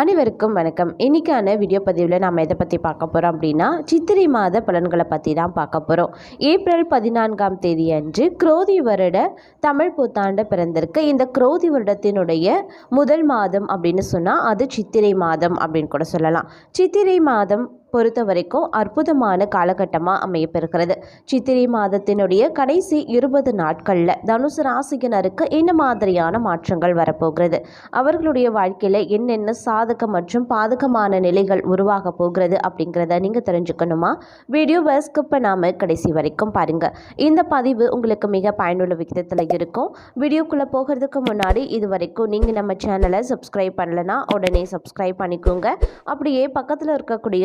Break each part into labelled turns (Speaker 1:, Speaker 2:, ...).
Speaker 1: அனைவருக்கும் வணக்கம். இன்றைக்கான வீடியோ பதிவில் நாம் எதை பற்றி பார்க்க போகிறோம் அப்படின்னா சித்திரை மாத பலன்களை பற்றி தான் பார்க்க போகிறோம் ஏப்ரல் பதினான்காம் தேதி அன்று குரோதி வருட தமிழ் புத்தாண்டு பிறந்திருக்கு. இந்த குரோதி வருடத்தினுடைய முதல் மாதம் அப்படின்னு சொன்னால் அது சித்திரை மாதம் அப்படின்னு கூட சொல்லலாம். சித்திரை மாதம் பொறுத்த வரைக்கும் அற்புதமான காலகட்டமாக அமையப்பெறுகிறது. சித்திரை மாதத்தினுடைய கடைசி இருபது நாட்களில் தனுசு ராசியினருக்கு என்ன மாதிரியான மாற்றங்கள் வரப்போகிறது? அவர்களுடைய வாழ்க்கையில் என்னென்ன சாதக மற்றும் பாதகமான நிலைகள் உருவாக போகிறது அப்படிங்கிறத நீங்கள் தெரிஞ்சுக்கணுமா? வீடியோவை ஸ்கிப் பண்ணாமல் கடைசி வரைக்கும் பாருங்கள் இந்த பதிவு உங்களுக்கு மிக பயனுள்ள விகிதத்தில் இருக்கும். வீடியோக்குள்ளே போகிறதுக்கு முன்னாடி இது வரைக்கும் நீங்கள் நம்ம சேனலை சப்ஸ்கிரைப் பண்ணலைன்னா உடனே சப்ஸ்கிரைப் பண்ணிக்கோங்க. அப்படியே பக்கத்தில் இருக்கக்கூடிய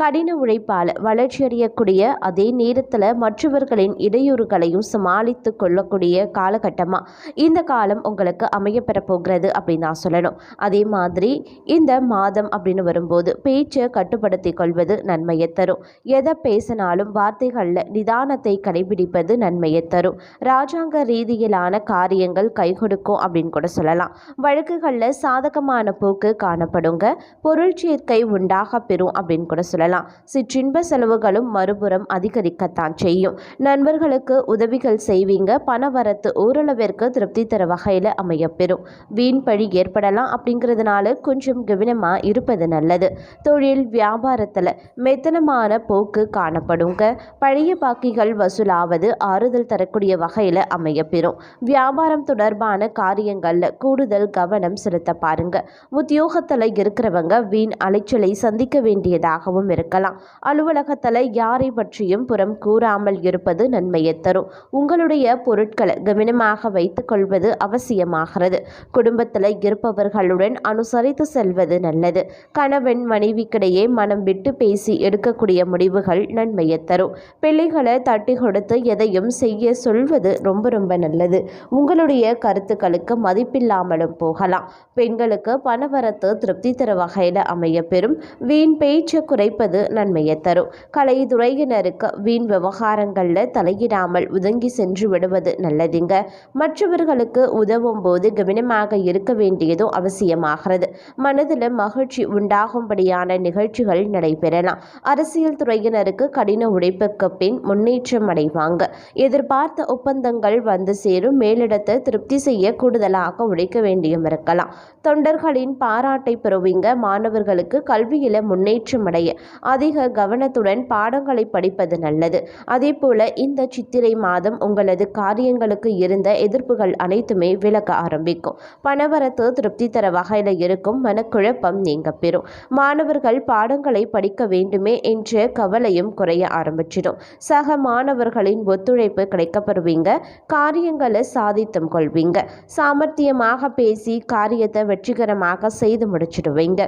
Speaker 1: கடின உழைப்பால் வளர்ச்சியடையக்கூடிய அதே நேரத்தில் மற்றவர்களின் இடையூறுகளையும் சமாளித்து கொள்ளக்கூடிய காலகட்டமாக இந்த காலம் உங்களுக்கு அமையப்பெற போகிறது அப்படின்னு நான் சொல்லணும். அதே மாதிரி இந்த மாதம் அப்படின்னு வரும்போது பேச்சை கட்டுப்படுத்தி கொள்வது நன்மையை தரும். எதை பேசினாலும் வார்த்தைகளில் நிதானத்தை கடைபிடிப்பது நன்மையை தரும். ராஜாங்க ரீதியிலான காரியங்கள் கை கொடுக்கும் அப்படின்னு கூட சொல்லலாம். வழக்குகளில் சாதகமான போக்கு காணப்படுங்க. பொருள் சேர்க்கை உண்டாக பெறும் அப்படின்னு கூட சொல்லலாம். சிற்றின்ப செலவுகளும் மறுபுறம் அதிகரிக்கத்தான் செய்யும். நண்பர்களுக்கு உதவிகள் செய்வீங்க. பணவரத்து ஓரளவிற்கு திருப்தி தர வகையில் அமையப்பெறும். வீண் பழி ஏற்படலாம் அப்படிங்கிறதுனால கொஞ்சம் கவனமாக இருப்பது நல்லது. தொழில் வியாபாரத்தில் மெத்தனமான போக்கு காணப்படுங்க. பழைய பாக்கிகள் வசூலாவது ஆறுதல் தரக்கூடிய வகையில் அமையப்பெறும். வியாபாரம் தொடர்பான காரியங்களில் கூடுதல் கவனம் செலுத்த பாருங்க. உத்தியோகத்தில் இருக்கிறவங்க வீண் அலைச்சலை சந்திக்க வேண்டியதாகவும் இருக்கலாம். அலுவலகத்தில் யாரை பற்றியும் புறம் கூறாமல் இருப்பது நன்மையை தரும். உங்களுடைய பொருட்களை கவனமாக வைத்துக் கொள்வது அவசியமாகிறது. குடும்பத்தில் இருப்பவர்களுடன் அனுசரித்து செல்வது நல்லது. கணவன் மனைவிக்கிடையே மனம் விட்டு பேசி எடுக்கக்கூடிய முடிவுகள் நன்மையை தரும். பிள்ளைகளை தட்டி கொடுத்து எதையும் செய்ய சொல்வது ரொம்ப ரொம்ப நல்லது. உங்களுடைய கருத்துக்களுக்கு மதிப்பில்லாமலும் போகலாம். பெண்களுக்கு பணவரத்து திருப்தி தர வகையில் அமைய பெறும் வீண் பேச்சு குறைப்பது நன்மையை தரும். கலைத்துறையினருக்கு வீண் விவகாரங்களில் தலையிடாமல் ஒதுங்கி சென்று விடுவது நல்லதுங்க. மற்றவர்களுக்கு உதவும் போது கவனமாக இருக்க வேண்டியதும் அவசியமாகிறது. மனதில் மகிழ்ச்சி உண்டாகும்படியான நிகழ்ச்சிகள் நடைபெறலாம். அரசியல் துறையினருக்கு கடின உழைப்புக்கு பின் முன்னேற்றம் அடைவாங்க. எதிர்பார்த்த ஒப்பந்தங்கள் வந்து சேரும். மேலிடத்தை திருப்தி செய்ய கூடுதலாக உழைக்க வேண்டியும் இருக்கலாம். தொண்டர்களின் பாராட்டை பெறுவீங்க. மாணவர்களுக்கு கல்வியில முன்னேற்றம் அடைய அதிக கவனத்துடன் பாடங்களை படிப்பது நல்லது. அதே போல இந்த சித்திரை மாதம் உங்களது காரியங்களுக்கு இருந்த எதிர்ப்புகள் அனைத்துமே விலக ஆரம்பிக்கும். பணவரத்து திருப்தி தர வகையில் இருக்கும் மனக்குழப்பம் நீங்க பெறும். மாணவர்கள் பாடங்களை படிக்க வேண்டுமே என்ற கவலையும் குறைய ஆரம்பிச்சிடும். சக மாணவர்களின் ஒத்துழைப்பு கிடைக்கப்பெறுவீங்க காரியங்களை சாதித்தும் கொள்வீங்க. சாமர்த்தியமாக பேசி காரியத்தை வெற்றிகரமாக செய்து முடிச்சிடுவீங்க.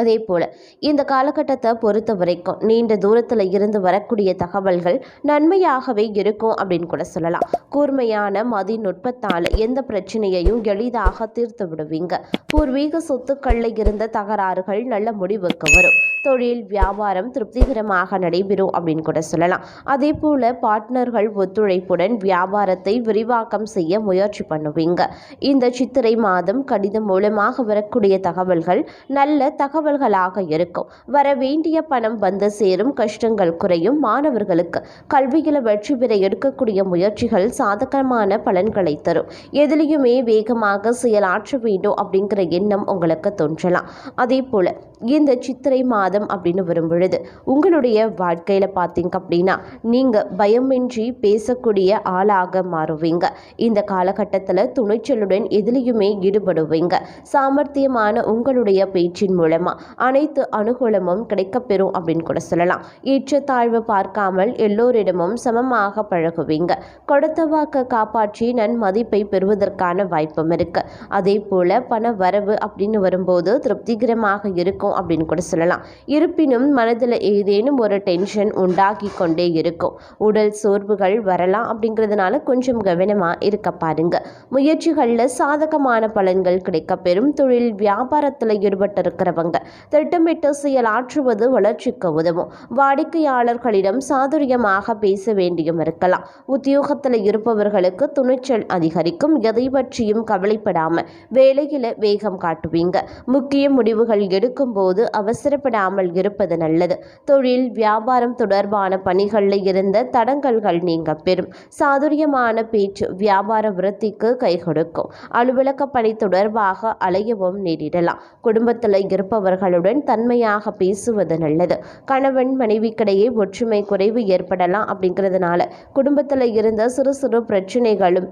Speaker 1: அதே போல் இந்த காலகட்டத்தை பொறுத்த வரைக்கும் நீண்ட தூரத்தில் இருந்து வரக்கூடிய தகவல்கள் நன்மையாகவே இருக்கும் அப்படின்னு கூட சொல்லலாம். கூர்மையான மதிநுட்பத்தால் எந்த பிரச்சனையையும் எளிதாக தீர்த்து விடுவீங்க. பூர்வீக சொத்துக்களில் இருந்த தகராறுகள் நல்ல முடிவுக்கு வரும். தொழில் வியாபாரம் திருப்திகரமாக நடைபெறும் அப்படின்னு கூட சொல்லலாம். அதே போல் பார்ட்னர்கள் ஒத்துழைப்புடன் வியாபாரத்தை விரிவாக்கம் செய்ய முயற்சி பண்ணுவீங்க. இந்த சித்திரை மாதம் கடிதம் மூலமாக வரக்கூடிய தகவல்கள் நல்ல தகவல் தகவல்களாக இருக்கும். வர வேண்டிய பணம் வந்து சேரும் கஷ்டங்கள் குறையும் மாணவர்களுக்கு. கல்வியில் வெற்றி பெற எடுக்கக்கூடிய முயற்சிகள் சாதகமான பலன்களை தரும். எதிலையுமே வேகமாக செயலாற்ற வேண்டும் அப்படிங்கிற எண்ணம் உங்களுக்கு தோன்றலாம். அதே போல இந்த சித்திரை மாதம் அப்படின்னு வரும் பொழுது உங்களுடைய வாழ்க்கையில் பார்த்தீங்க அப்படின்னா நீங்கள் பயமின்றி பேசக்கூடிய ஆளாக மாறுவீங்க. இந்த காலகட்டத்தில் துணிச்சலுடன் எதிலையுமே ஈடுபடுவீங்க. சாமர்த்தியமான உங்களுடைய பேச்சின் மூலமாக அனைத்து அனுகூலமும் கிடைக்கப்பெறும் அப்படின்னு கூட சொல்லலாம். ஏற்றத்தாழ்வு பார்க்காமல் எல்லோரிடமும் சமமாக பழகுவீங்க. கொடுத்த வாக்க காப்பாற்றி நன்மதிப்பை பெறுவதற்கான வாய்ப்பும் இருக்குது அதே போல் பண வரவு அப்படின்னு வரும்போது திருப்திகரமாக இருக்கும். அப்படின்னு கூட சொல்லலாம். இருப்பினும் மனதில் ஏதேனும் ஒரு டென்ஷன் உண்டாகி கொண்டே இருக்கும். உடல் சோர்வுகள் வரலாம் அப்படிங்கிறதுனால கொஞ்சம் கவனமாக இருக்க பாருங்க. முயற்சிகளில் சாதகமான பலன்கள் கிடைக்கப்பெறும். தொழில் வியாபாரத்தில் ஈடுபட்டிருக்கிறவங்க திட்டமிட்டு செயலாற்றுவது வளர்ச்சிக்கு உதவும். வாடிக்கையாளர்களிடம் சாதுரியமாக பேச வேண்டியும் இருக்கலாம். உத்தியோகத்தில் இருப்பவர்களுக்கு துணிச்சல் அதிகரிக்கும். எதை பற்றியும் கவலைப்படாம வேலையில் வேகம் காட்டுவீங்க. முக்கிய முடிவுகள் போது அவசரப்படாமல் இருப்பது நல்லது. தொழில் வியாபாரம் தொடர்பான பணிகளில் இருந்த தடங்கல்கள் நீங்க பெறும். சாதுரியமான பேச்சு வியாபார விருத்திக்கு கை கொடுக்கும். அலுவலக பணி தொடர்பாக அலையவும் நேரிடலாம். குடும்பத்தில் இருப்பவர்களுடன் தன்மையாக பேசுவது நல்லது. கணவன் மனைவிக்கிடையே ஒற்றுமை குறைவு ஏற்படலாம் அப்படிங்கிறதுனால குடும்பத்தில் இருந்த சிறு சிறு பிரச்சனைகளும்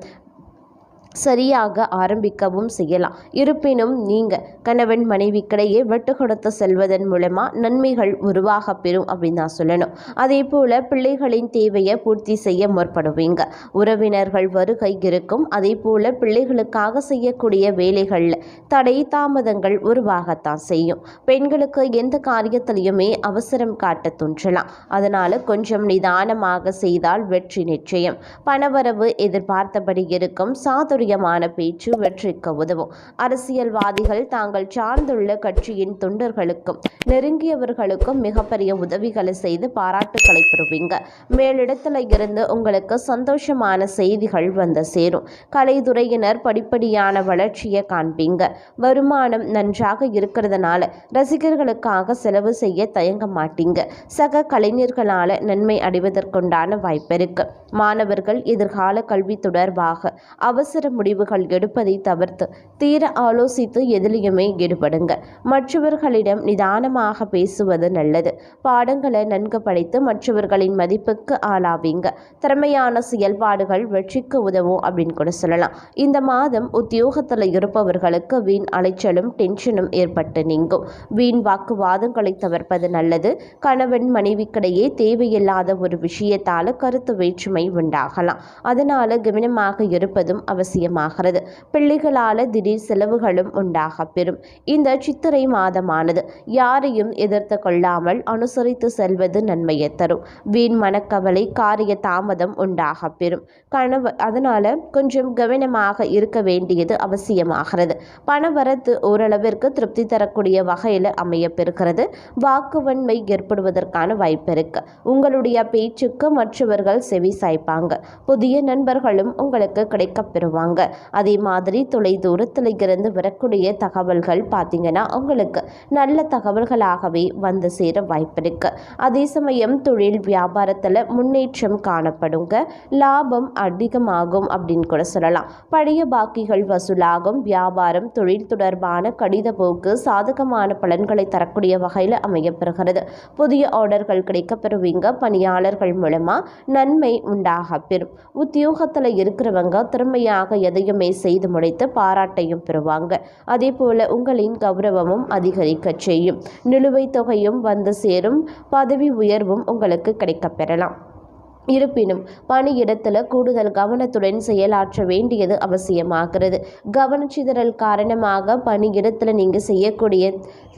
Speaker 1: சரியாக ஆரம்பிக்கவும் செய்யலாம். இருப்பினும் நீங்கள் கணவன் மனைவிக்கிடையே வெட்டு கொடுத்து செல்வதன் மூலமாக நன்மைகள் உருவாக பெறும் அப்படின்னு நான் சொல்லணும். அதே போல் பிள்ளைகளின் தேவையை பூர்த்தி செய்ய முற்படுவீங்க. உறவினர்கள் வருகை இருக்கும். அதே போல் பிள்ளைகளுக்காக செய்யக்கூடிய வேலைகளில் தடை தாமதங்கள் உருவாகத்தான் செய்யும். பெண்களுக்கு எந்த காரியத்திலையுமே அவசரம் காட்ட தோன்றலாம். அதனால் கொஞ்சம் நிதானமாக செய்தால் வெற்றி நிச்சயம். பணவரவு எதிர்பார்த்தபடி இருக்கும். சாதுரியமான பேச்சு வெற்றிக்கு உதவும். அரசியல்வாதிகள் தாங்கள் சார்ந்துள்ள கட்சியின் தொண்டர்களுக்கும் நெருங்கியவர்களுக்கும் மிகப்பெரிய உதவிகளை செய்து பாராட்டுக்களை பெறுவீங்க. மேலிடத்துல இருந்து உங்களுக்கு சந்தோஷமான செய்திகள் வந்து சேரும். கலைத்துறையினர் படிப்படியான வளர்ச்சியை காண்பீங்க. வருமானம் நன்றாக இருக்கிறதுனால ரசிகர்களுக்காக செலவு செய்ய தயங்க மாட்டீங்க. சக கலைஞர்களால் நன்மை அடைவதற்குண்டான வாய்ப்பு இருக்கு. மாணவர்கள் எதிர்கால கல்வி தொடர்பாக அவசர முடிவுகள் எடுப்பதை தவிர்த்து தீர ஆலோசித்து எதிலையுமே ஈடுபடுங்க மற்றவர்களிடம் நிதானமாக பேசுவது நல்லது. பாடங்களை நன்கு படித்து மற்றவர்களின் மதிப்புக்கு ஆளாவீங்க. திறமையான செயல்பாடுகள் வெற்றிக்கு உதவும் அப்படின்னு கூட சொல்லலாம். இந்த மாதம் உத்தியோகத்தில் இருப்பவர்களுக்கு வீண் அலைச்சலும் டென்ஷனும் ஏற்பட்டு நீங்கும். வீண் வாக்குவாதங்களை தவிர்ப்பது நல்லது. கணவன் மனைவிக்கிடையே தேவையில்லாத ஒரு விஷயத்தால கருத்து வேற்றுமை உண்டாகலாம். அதனால கவனமாக இருப்பதும் அவசியம். அவசியமாகிறது. பிள்ளைகளால திடீர் செலவுகளும் உண்டாக பெறும் இந்த சித்திரை மாதமானது யாரையும் எதிர்த்து கொள்ளாமல் அனுசரித்து செல்வது நன்மையை தரும். வீண் மனக்கவலை காரிய தாமதம் உண்டாக பெறும் கணவ அதனால கொஞ்சம் கவனமாக இருக்க வேண்டியது அவசியமாகிறது. பணவரத்து ஓரளவிற்கு திருப்தி தரக்கூடிய வகையில் அமைய பெறுகிறது வாக்குவன்மை ஏற்படுவதற்கான வாய்ப்பு இருக்கு. உங்களுடைய பேச்சுக்கு மற்றவர்கள் செவி சாய்ப்பாங்க. புதிய நண்பர்களும் உங்களுக்கு கிடைக்கப்பெறுவாங்க பெறுவாங்க அதே மாதிரி தொலை தூரத்தில் இருந்து வரக்கூடிய தகவல்கள் பார்த்தீங்கன்னா உங்களுக்கு நல்ல தகவல்களாகவே வந்து சேர வாய்ப்பு இருக்குது அதே சமயம் தொழில் வியாபாரத்தில் முன்னேற்றம் காணப்படுங்க. லாபம் அதிகமாகும் அப்படின்னு கூட சொல்லலாம். பழைய பாக்கிகள் வசூலாகும். வியாபாரம் தொழில் தொடர்பான கடித போக்கு சாதகமான பலன்களை தரக்கூடிய வகையில் அமையப்பெறுகிறது. புதிய ஆர்டர்கள் கிடைக்கப்பெறுவீங்க. பணியாளர்கள் மூலமாக நன்மை உண்டாக பெறும் உத்தியோகத்தில் இருக்கிறவங்க திறமையாக எதையுமே செய்து முடித்து பாராட்டையும் பெறுவாங்க. அதே போல உங்களின் கௌரவமும் அதிகரிக்கச் செய்யும். நிலுவைத் தொகையும் வந்து சேரும். பதவி உயர்வும் உங்களுக்கு கிடைக்கப் பெறலாம். இருப்பினும் பணியிடத்தில் கூடுதல் கவனத்துடன் செயலாற்ற வேண்டியது அவசியமாகிறது. கவனச்சிதறல் காரணமாக பணியிடத்தில் நீங்கள் செய்யக்கூடிய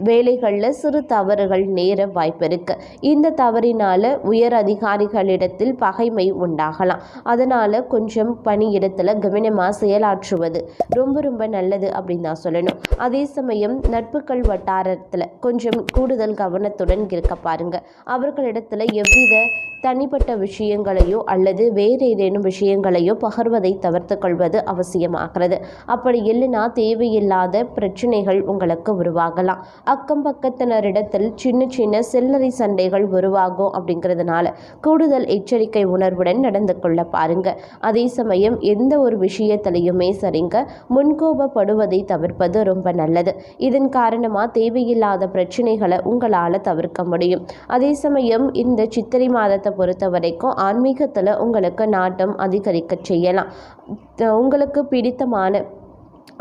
Speaker 1: வேலைகளில் சிறு தவறுகள் நேர வாய்ப்பு இருக்கு. இந்த தவறினால் உயர் அதிகாரிகளிடத்தில் பகைமை உண்டாகலாம். அதனால் கொஞ்சம் பணியிடத்தில் கவனமாக செயலாற்றுவது ரொம்ப ரொம்ப நல்லது அப்படின்னு தான் சொல்லணும். அதே சமயம் நட்புகள் வட்டாரத்தில் கொஞ்சம் கூடுதல் கவனத்துடன் இருக்க பாருங்கள் அவர்களிடத்தில் எவ்வித தனிப்பட்ட விஷயங்கள் விஷயங்களையோ அல்லது வேறு ஏதேனும் விஷயங்களையோ பகர்வதை தவிர்த்து கொள்வது அவசியமாகிறது. அப்படி இல்லைன்னா தேவையில்லாத பிரச்சனைகள் உங்களுக்கு உருவாகலாம். அக்கம் பக்கத்தினரிடத்தில் சின்ன சின்ன சில்லறை சண்டைகள் உருவாகும் அப்படிங்கிறதுனால கூடுதல் எச்சரிக்கை உணர்வுடன் நடந்து கொள்ள பாருங்க. அதே சமயம் எந்த ஒரு விஷயத்திலையுமே சரிங்க முன்கோபப்படுவதை தவிர்ப்பது ரொம்ப நல்லது. இதன் காரணமாக தேவையில்லாத பிரச்சனைகளை உங்களால் தவிர்க்க முடியும். அதே சமயம் இந்த சித்திரை மாதத்தை பொறுத்த வரைக்கும் ஆன்மீகத்தில் உங்களுக்கு நாட்டம் அதிகரிக்க செய்யலாம். உங்களுக்கு பிடித்தமான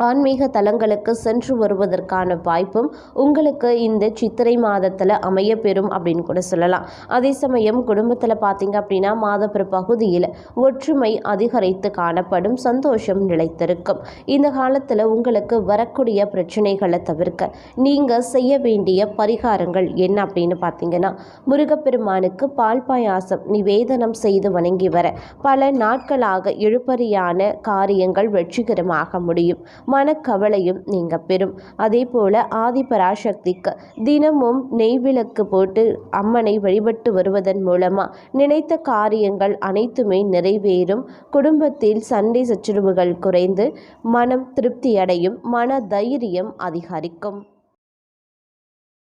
Speaker 1: ஆன்மீக தலங்களுக்கு சென்று வருவதற்கான வாய்ப்பும் உங்களுக்கு இந்த சித்திரை மாதத்தில் அமையப்பெறும் அப்படின்னு கூட சொல்லலாம். அதே சமயம் குடும்பத்தில் பார்த்தீங்க அப்படின்னா மாதப்பிற பகுதியில் ஒற்றுமை அதிகரித்து காணப்படும் சந்தோஷம் நிலைத்திருக்கும். இந்த காலத்தில் உங்களுக்கு வரக்கூடிய பிரச்சனைகளை தவிர்க்க நீங்கள் செய்ய வேண்டிய பரிகாரங்கள் என்ன அப்படின்னு பார்த்தீங்கன்னா முருகப்பெருமானுக்கு பால் பாயாசம் நிவேதனம் செய்து வணங்கி வர பல நாட்களாக இழுபறியான காரியங்கள் வெற்றிகரமாக முடியும். மனக்கவலையும் நீங்க பெறும். அதே போல ஆதிபராசக்திக்கு தினமும் நெய் விளக்கு போட்டு அம்மனை வழிபட்டு வருவதன் மூலமா நினைத்த காரியங்கள் அனைத்துமே நிறைவேறும். குடும்பத்தில் சண்டை சச்சரவுகள் குறைந்து மனம் திருப்தியடையும் மன தைரியம் அதிகரிக்கும்.